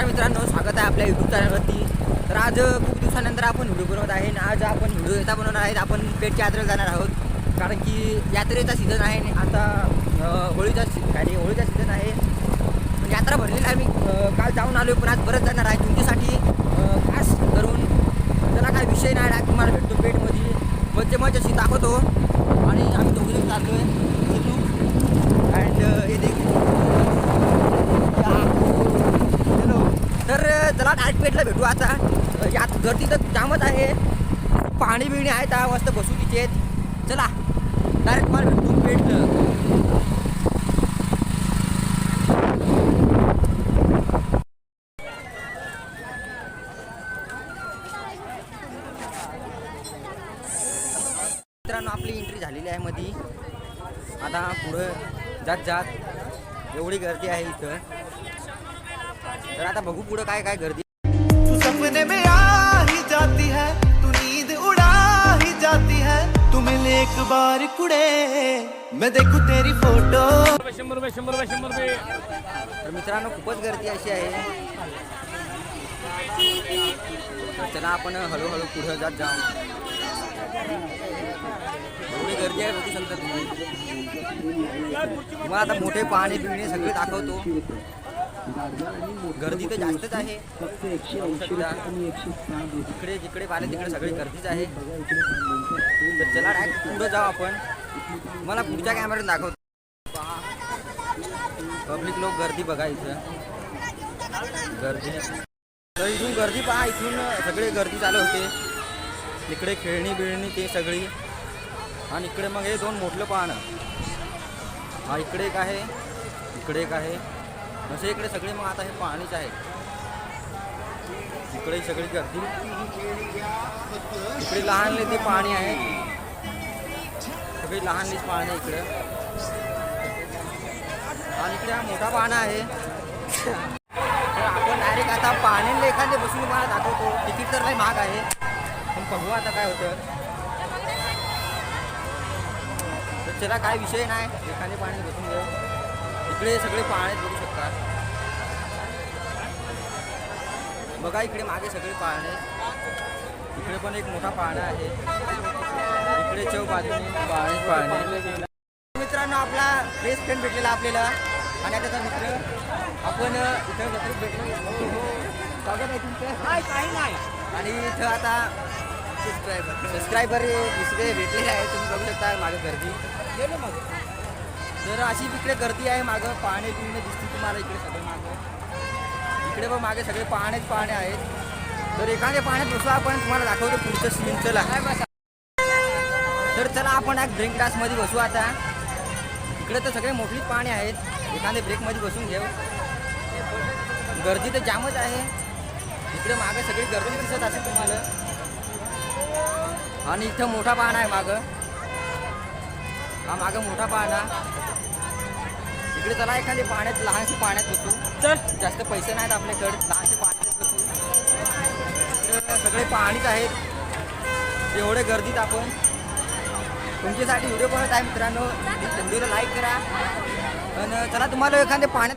नमस्कार मित्रांनो स्वागत आहे आपल्या यूट्यूब चॅनलवरती. तर आज खूप दिवसानंतर आपण व्हिडिओ बनवत आहे आणि आज आपण व्हिडिओ येता बनवणार आहेत. आपण पेठच्या यात्रेला जाणार आहोत. कारण की यात्रेचा सीझन आहे आणि आता होळीचा सी काय होळीचा सीझन आहे. यात्रा भरलेली आहे. मी काल जाऊन आलो पण आज परत जाणार आहे. तुमच्यासाठी खास करून त्याला काय विषय नाही. तुम्हाला भेटतो पेटमध्ये मज्जे अशी दाखवतो. आणि आम्ही दोघे चाललो आहे तर चला भेटू आता. यात गर्दी तर जामच आहे. पाणी बिणी आहे त्या मस्त बसू तिथे. चला. डायरेक्ट मला भेटू भेटलं. मित्रांनो आपली एंट्री झालेली आहे मधी. आता पुढं जात जात एवढी गर्दी आहे इथं. तर आता बघू पुढं काय काय गर्दी. तू सपने में आ ही जाती है तू नींद उड़ा ही जाती है। तू मिले एक बार कुड़े मैं देखूं तेरी फोटो। शंभर रुपये शंभर रुपये शंभर रुपये। तर मित्रांनो खूपच गर्दी अशी आहे. तर चला आपण हळूहळू पुढं जात जाऊ. एवढी गर्दी आहे बघू शकता तुम्ही तुम्हाला आता मोठे पाणी पिणे सगळे दाखवतो. गर्दी तर जास्तच आहे. इकडे जिकडे पाहिले तिकडे सगळी गर्दीच आहे. तर चला डायरेक्ट पुढं जाऊ आपण. मला पुढच्या कॅमेऱ्यात दाखवतो. पब्लिक लोक गर्दी बघा इथं. गर्दी तर इथून गर्दी पहा इथून सगळे गर्दी चालू होते. इकडे खेळणी बिळणी ते सगळी. आणि इकडे मग हे दोन मोठलं पाहणं. हा इकडे एक आहे. इकडे एक आहे. असे इकडे सगळे मग आता हे पाणीच आहे इकडे सगळी गर्दी. इकडे लहानले ते पाणी आहे. सगळी लहान पाणी आहे इकडे. आणि इकडे हा मोठा पाना आहे. तर आपण डायरेक्ट आता पाणी एखादे बसून मला दाखवतो. तिकीट तर नाही महाग आहे. पण बघू आता काय होतं. तर त्याला काय विषय नाही. एखादे पाणी बसून घेऊ. इकडे सगळे पाण्यात बघू शकतात. बघा इकडे मागे सगळे पाळणे. इकडे पण एक मोठा पाळणा आहे. इकडे चौ बाजूने पाळणे पाळणे. मित्रांनो आपला बेस्ट फ्रेंड भेटलेला आपल्याला. आणि त्याचा मित्र आपण इथं मित्र भेटलो. स्वागत आहे तुमचं. काही नाही. आणि इथं आता सबस्क्रायबर सबस्क्रायबर दुसरे भेटलेले आहे तुम्ही बघू शकता मागं गर्दी. गेलो मग. तर अशी इकडे गर्दी आहे मागं. पाणी पिणे दिसते तुम्हाला इकडे सगळं मागं. इकडे पण मागे सगळे पाण्याच पाणी आहेत. तर एखाद्या पाण्यात बसू आपण तुम्हाला दाखवतो पुढचं सीन चला. तर चला आपण एक ड्रिंक ग्लासमध्ये बसू आता. इकडे तर सगळे मोठीच पाणी आहेत. एखाद्या ब्रेकमध्ये बसून घेऊ. गर्दी तर जामच आहे. इकडे मागे सगळी गर्दी दिसत असेल तुम्हाला. आणि इथं मोठा पाळणा आहे मागं. हा मागं मोठा पाळणा इकडे चला एखादी पाण्यात लहानशी पाण्यात बसू. चल. जास्त पैसे नाहीत आपल्याकडे लहानशे पाण्यात बसू. सगळे पाणीच आहेत. एवढे गर्दीत आपण. तुमच्यासाठी व्हिडिओ बनवत आहे मित्रांनो. व्हिडिओला लाईक करा. आणि चला तुम्हाला एखाद्या पाण्यात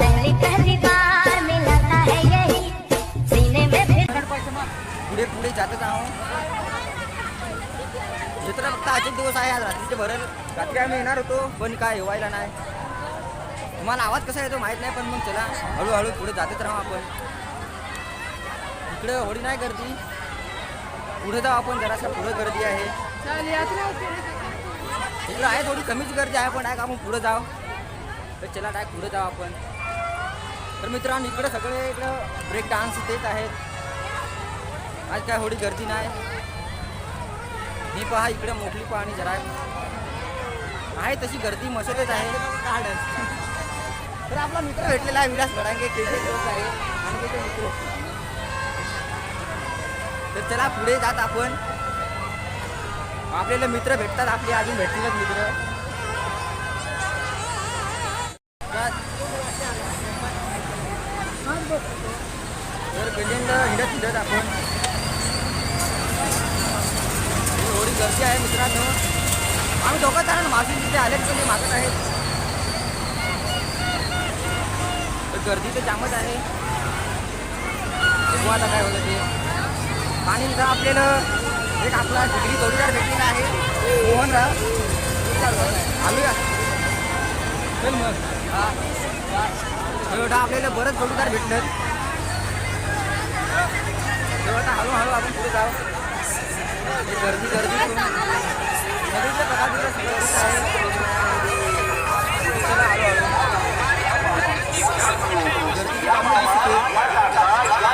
पहली पहली बार मिला था है यही। सीने में फिर पुढे पुढे जातच आहोत. जत्रा फक्त आजचे दिवस आहे. आज रात्रीचे भरल. रात्री आम्ही येणार होतो पण काय व्हायला नाही. तुम्हाला आवाज कसा येतो माहीत नाही पण मग चला. हळूहळू पुढे जातच राहू आपण. इकडे होडी नाही गर्दी. पुढे जाऊ आपण जरासा पुढे गर्दी आहे. इकडे आहे थोडी कमीच गर्दी आहे पण डायरेक्ट आपण पुढे जाऊ. तर चला डायरेक्ट पुढे जाऊ आपण. तर मित्रांनो इकडे सगळे इकडं ब्रेक डान्स तेच आहेत. आज काय थोडी गर्दी नाही. ही पहा इकडे मोठी पाणी जरा आहे. तशी गर्दी मशालच आहे. तर आपला मित्र भेटलेला आहे विलास भडांगे के जे लोक आहे आणि त्याचे मित्र. तर चला पुढे जात आपण. आपल्याला मित्र भेटतात आपले अजून भेटतीलच मित्र. तर गजेंद्र हिंडत हिंडत आपण. थोडी गर्दी आहे मित्रांनो. आम्ही दोघं जण मागून तिथे आलेच पण मागत आहेत तर गर्दी तर जामच आहे. बघू आता काय होतं ते. आणि इथं आपल्याला एक आपला डिग्री जोडीदार भेटलेला आहे. मोहन राव. आम्ही का चल मग. हा. आपल्याला बरंच जोडीदार भेटलं. तेव्हा हळूहळू आपण पुढे जाऊ. हे गर्दी गर्दी सगळीकडे बघा आहे गर्दीची कामं दिसते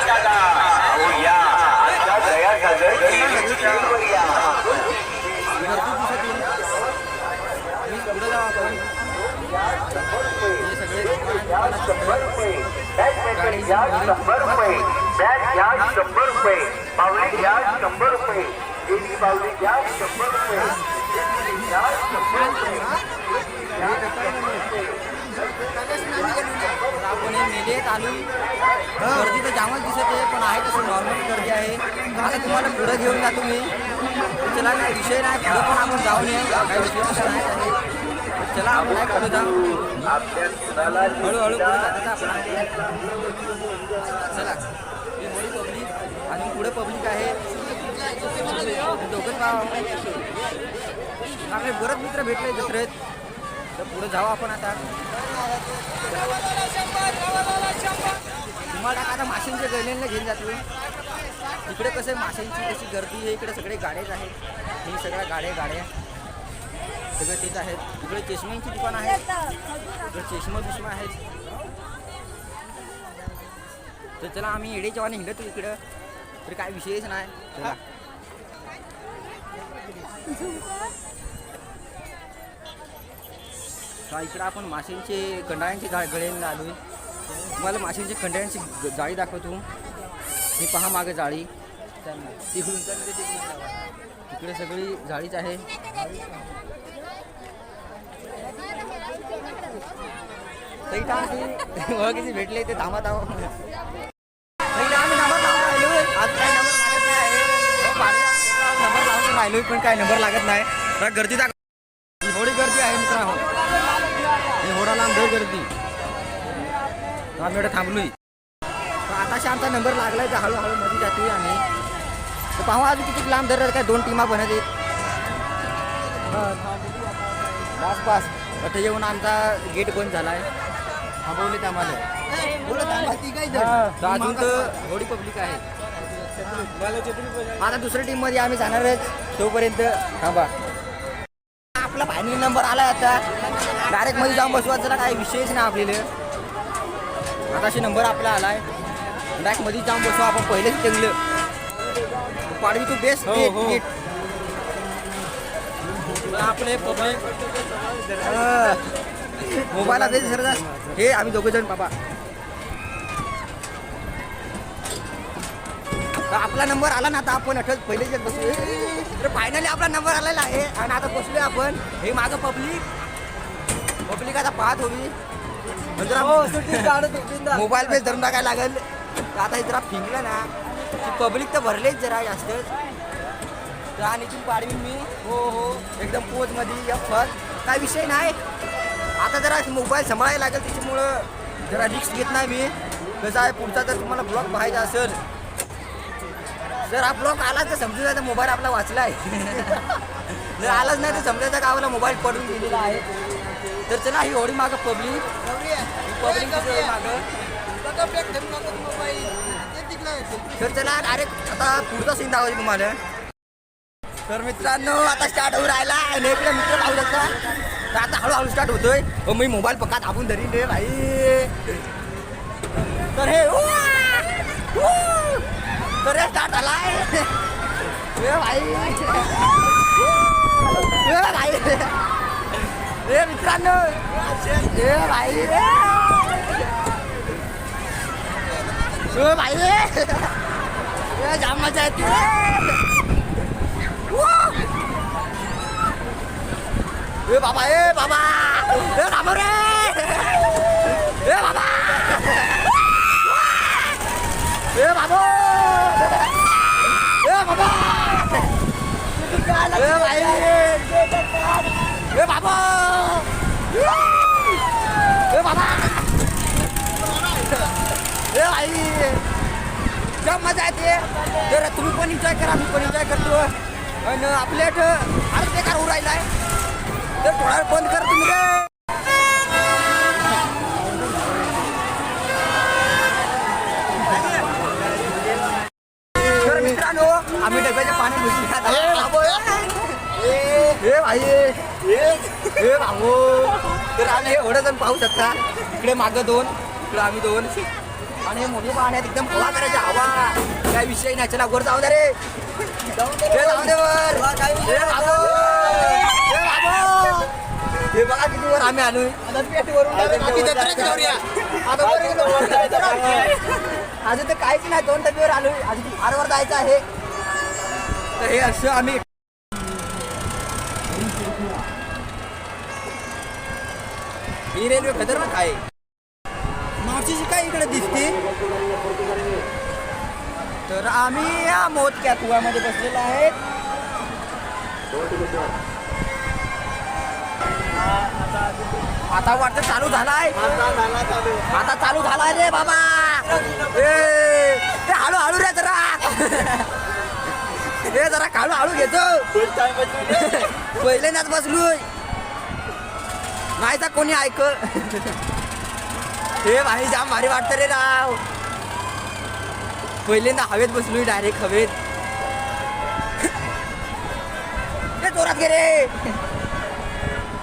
गर्दी दिसत येईल मी पुढे जाऊ शंभर रुपये बॅग घ्या शंभर रुपये पावली घ्या शंभर रुपये एक पावली घ्या शंभर रुपये एक घ्या शंभर रुपये तर आपण मेलेत आलो गर्दी तर जामच दिसत आहे पण आहे तसं नॉर्मल गर्दी आहे. आता तुम्हाला पुढं घेऊन जा तुम्ही. चला काय विषय नाही पुढं पण आपण जाऊन येऊ काय विषय असं नाही चला आपण काय पुढे जाऊ. हळूहळू पुढे जातात आपण चला. ही मोठी पब्लिक आणि पुढे पब्लिक आहे. दोघं दोघंच आपले बरेच मित्र भेटले जत्रेत तर पुढे जाऊ आपण आता. तुम्हाला आता माशांच्या गळण्यांना घेऊन जातो इकडे कसं आहे माशांची कशी गर्दी आहे इकडे सगळे गाड्याच आहेत. हे सगळ्या गाड्या गाड्या. सगळे तेच आहेत. इकडे चष्म्यांची दुकान आहेत इकडे चष्मा बिष्मा आहेत. तर चला आम्ही एडे जेव्हा हिंडतो इकडं तर काय विषयच नाही. चला. हा इकडं आपण माशांचे कंडाळ्यांचे जा गळ्यांना आलो तुम्हाला माशांची कंडाळ्यांची ग- जाळी दाखवतो. हे पहा मागे जाळी. तिकडून तिकडे इकडे सगळी जाळीच आहे. तरी का ओळखीचे भेटले ते थांबा आहो पहिले आम्ही लावून राहिलो आज काय लागत नाही. हो, भारी आहे. लावून राहिलो पण काय नंबर लागत नाही. गर्दी दाखव. थोडी गर्दी आहे मित्रांनो. हे होडा लांब लय गर्दी. आम्ही एवढं थांबलोय. आताशी आमचा नंबर लागलाय तर हळूहळू मध्ये जातोय आम्ही. तर पाहू अजून किती लांब धरत काय दोन टीमा बनत आहेत. बस बस. इथे येऊन आमचा गेट बंद झालाय. थांबवले आम्हाला. अजून तर थोडी पब्लिक आहे. आता दुसऱ्या टीममध्ये आम्ही जाणारच. तोपर्यंत थांबा. आपला फायनल नंबर आलाय आता. डायरेक्टमध्ये जाऊन बसवायचा काही विषयच नाही आपल्याला. आताशी नंबर आपला आलाय. डायरेक्टमध्ये जाऊन बसू आपण पहिलेच टेंगलं पाडवी तू बेस्ट आपले पब्लिक. मोबाईल आता हे आम्ही दोघं जण बाबा. आपला नंबर आला ना आता आपण अठ्ठावीस पहिले जग बसू. तर फायनली आपला नंबर आलेला आहे. आणि आता बसलोय आपण. हे माझं पब्लिक पब्लिक आता पाहत होवी मोबाईल बेस धरून टाकायला लागेल. आता हे जरा फिंगलं ना. की पब्लिक तर भरलेच जरा जास्तच तर आणि इथून पाडवीन मी. हो हो. एकदम पोजमध्ये या फर्स्ट काय विषय नाही. आता जरा मोबाईल सांभाळायला लागेल त्याच्यामुळं जरा रिक्स घेत नाही मी. कसं आहे पुढचा जर तुम्हाला ब्लॉग पाहायचा असेल. जर हा आला तर समजून जायचं मोबाईल आपला वाचला आहे जर आलाच नाही तर समजायचं का आपला मोबाईल पडून गेलेला आहे. तर चला ही होडी मागं पब्लिक. पब्लिक मागं. तर चला डायरेक्ट आता पुढचा सीन दाखवतो तुम्हाला. तर मित्रांनो आता स्टार्ट होऊ राहिला. आणि इकडे मित्र पाहू शकता तर आता हळूहळू स्टार्ट होतोय. हो मी मोबाईल पक्का दाबून धरीन रे भाई तर हे उ, उ, तर हे स्टार्ट आलाय ए भाई ए भाई ए मित्रांनो ए भाई ए भाई ए जाम मजा येते ए बाबा ए बाबा ए बाबा रे ए बाबा ए बाबा ए बाबा ए भाई ए बाबा ए बाबा ए भाई जाम मजा येते तर तुम्ही पण एन्जॉय करा मी पण एन्जॉय करतो आणि आपल्या इथं फारच बेकार होऊ राहिला आहे तर थोडा बंद कर तुम्ही रे तर मित्रांनो आम्ही डब्याचे पाणी हे भाई हे बाबू. तर आम्ही एवढं जण पाहू शकता. इकडे मागं दोन इकडे आम्ही दोन. आणि हे मोठी पाण्यात एकदम हवा करायची हवा काय विषय नाही चला वर जाऊ दे रे. जाऊ दे वर. हे बघा किती वर आम्ही आलोय. अजून तर काहीच नाही दोन टप्प्यावर आलोय. अजून फार वर जायचं आहे. हे असं आम्ही ही रेल्वे खतरनाक आहे. मावशीची काय इकडे दिसते? तर आम्ही या मोजक्या कुवामध्ये बसलेलो आहेत. आता वाटतं चालू झालाय. आता चालू. झालाय रे बाबा. हे जरा हळू हळू घेतो. पहिल्यांदाच बसलोय नाही तर कोणी ऐक. हे भाई जाम भारी वाटतं रे राव. पहिल्यांदा हवेत बसलोय डायरेक्ट हवेत. हे जोरात गे रे.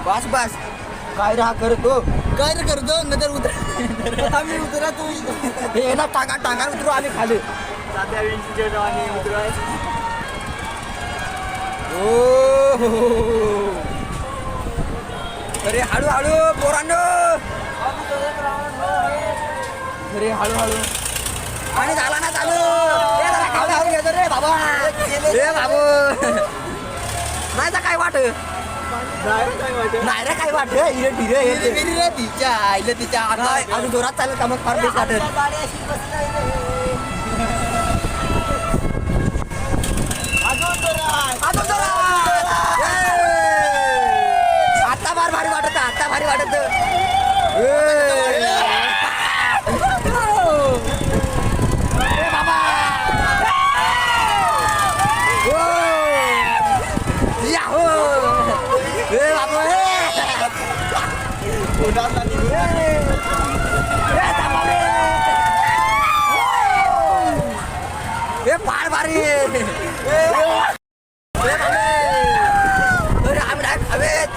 बस बस. काय राहा करतो? काय रे करतो नंतर उतर. आम्ही उतरा तू हे ना टांगा टांगा उतरू आम्ही खाली. हो. अरे हळू हळू पोरांनो अरे हळू हळू आणि झाला ना चालू हळू घेतो रे बाबा रे बाबू नाही तर काय वाट नाही रे काय वाट इरे ढिरे तिच्या आईला तिच्या आता अजून जोरात चालेल का मग फार बेस वाटत अजून जोरात. ए! आता फार भारी वाटत आता भारी वाटत ए! ए बाबा ओ! याहो! ए बाबा, ए! ए! ए थांबा रे! ए फार भारी ए बाबा! अरे आम्ही नाही हवेत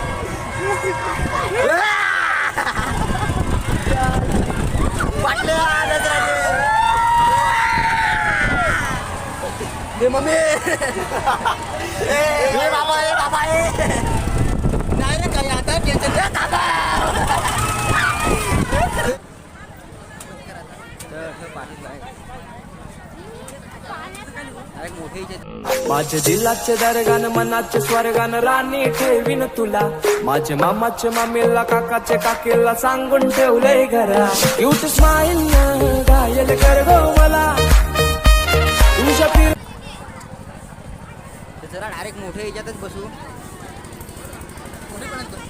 वाटलं नजराने ए मम्मी. ए ए बाबा ए बाबा ए. नाही रे काही आता टेन्शन घ्या दादा माझ्या दिलाचे दरगान मनाचे स्वर्गान राणी ठेवीन तुला. माझे मामाचे मामीला काकाचे काकेला सांगून ठेवलंय घरा. युट स्माईल गायल कर गो मला तुझ्या चला डायरेक्ट मोठ्या ह्याच्यातच बसू. मोठेपणात बसू.